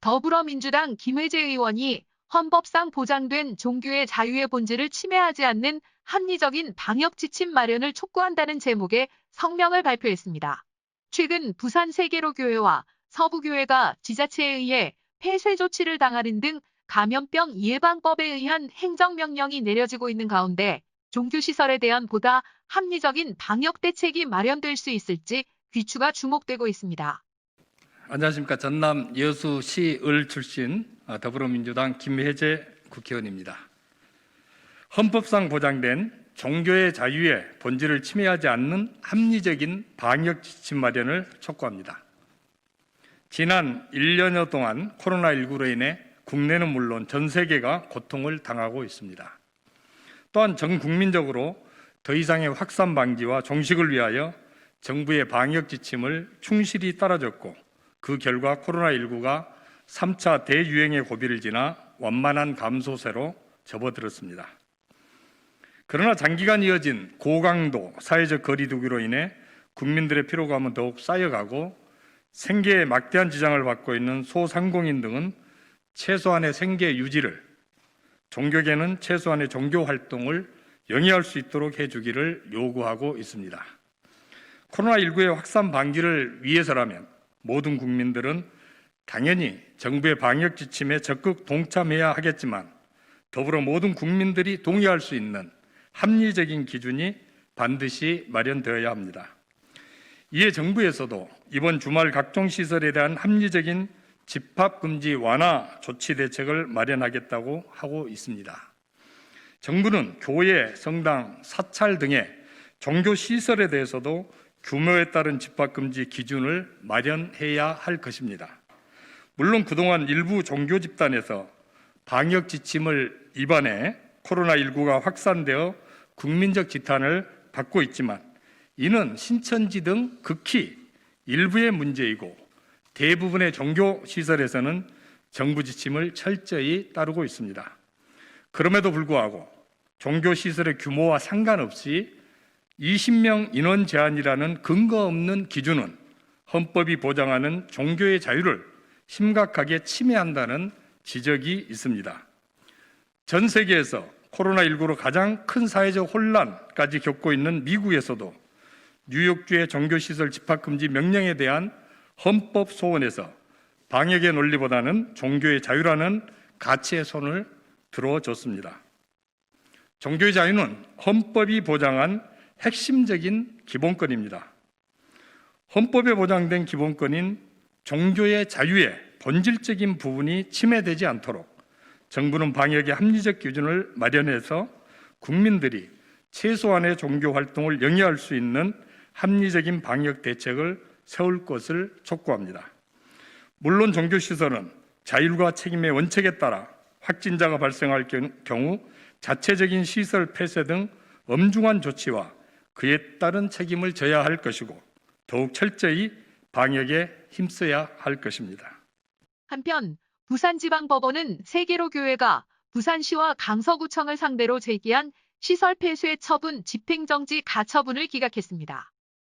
더불어민주당 김혜재 의원이 헌법상 보장된 종교의 자유의 본질을 침해하지 않는 합리적인 방역 지침 마련을 촉구한다는 제목의 성명을 발표했습니다. 최근 부산 세계로교회와 서부교회가 지자체에 의해 폐쇄 조치를 당하는 등 감염병 예방법에 의한 행정명령이 내려지고 있는 가운데 종교시설에 대한 보다 합리적인 방역 대책이 마련될 수 있을지 귀추가 주목되고 있습니다. 안녕하십니까 전남 여수시 을 출신 어, 더불어민주당 김혜재 국회의원입니다. 헌법상 보장된 종교의 자유의 본질을 침해하지 않는 합리적인 방역 지침 마련을 촉구합니다. 지난 1년여 동안 코로나19로 인해 국내는 물론 전 세계가 고통을 당하고 있습니다. 또한 전 국민적으로 더 이상의 확산 방지와 종식을 위하여 정부의 방역 지침을 충실히 따라줬고 그 결과 코로나19가 3차 대유행의 고비를 지나 완만한 감소세로 접어들었습니다. 그러나 장기간 이어진 고강도 사회적 거리두기로 인해 국민들의 피로감은 더욱 쌓여가고 생계에 막대한 지장을 받고 있는 소상공인 등은 최소한의 생계 유지를 종교계는 최소한의 종교 활동을 영위할 수 있도록 해주기를 요구하고 있습니다. 코로나19의 확산 방지를 위해서라면 모든 국민들은 당연히 정부의 방역 지침에 적극 동참해야 하겠지만 더불어 모든 국민들이 동의할 수 있는 합리적인 기준이 반드시 마련되어야 합니다. 이에 정부에서도 이번 주말 각종 시설에 대한 합리적인 집합 금지 완화 조치 대책을 마련하겠다고 하고 있습니다. 정부는 교회, 성당, 사찰 등의 종교 시설에 대해서도 규모에 따른 집합 금지 기준을 마련해야 할 것입니다. 물론 그동안 일부 종교 집단에서 방역 지침을 위반해 코로나19가 확산되어 국민적 지탄을 받고 있지만 이는 신천지 등 극히 일부의 문제이고 대부분의 종교 시설에서는 정부 지침을 철저히 따르고 있습니다. 그럼에도 불구하고 종교 시설의 규모와 상관없이 20명 인원 제한이라는 근거 없는 기준은 헌법이 보장하는 종교의 자유를 심각하게 침해한다는 지적이 있습니다. 전 세계에서 코로나19로 가장 큰 사회적 혼란까지 겪고 있는 미국에서도 뉴욕주의 종교시설 집합금지 명령에 대한 헌법 소원에서 방역의 논리보다는 종교의 자유라는 가치의 손을 들어줬습니다. 종교의 자유는 헌법이 보장한 핵심적인 기본권입니다. 헌법에 보장된 기본권인 종교의 자유의 본질적인 부분이 침해되지 않도록 정부는 방역의 합리적 기준을 마련해서 국민들이 최소한의 종교 활동을 영위할 수 있는 합리적인 방역 대책을 세울 것을 촉구합니다. 물론 종교 시설은 자율과 책임의 원칙에 따라 확진자가 발생할 경우 자체적인 시설 폐쇄 등 엄중한 조치와 그에 따른 책임을 져야 할 것이고 더욱 철저히 방역에 힘써야 할 것입니다. 한편 부산지방법원은 세계로 교회가 부산시와 강서구청을 상대로 제기한 시설 폐쇄 처분 집행정지 가처분을 기각했습니다.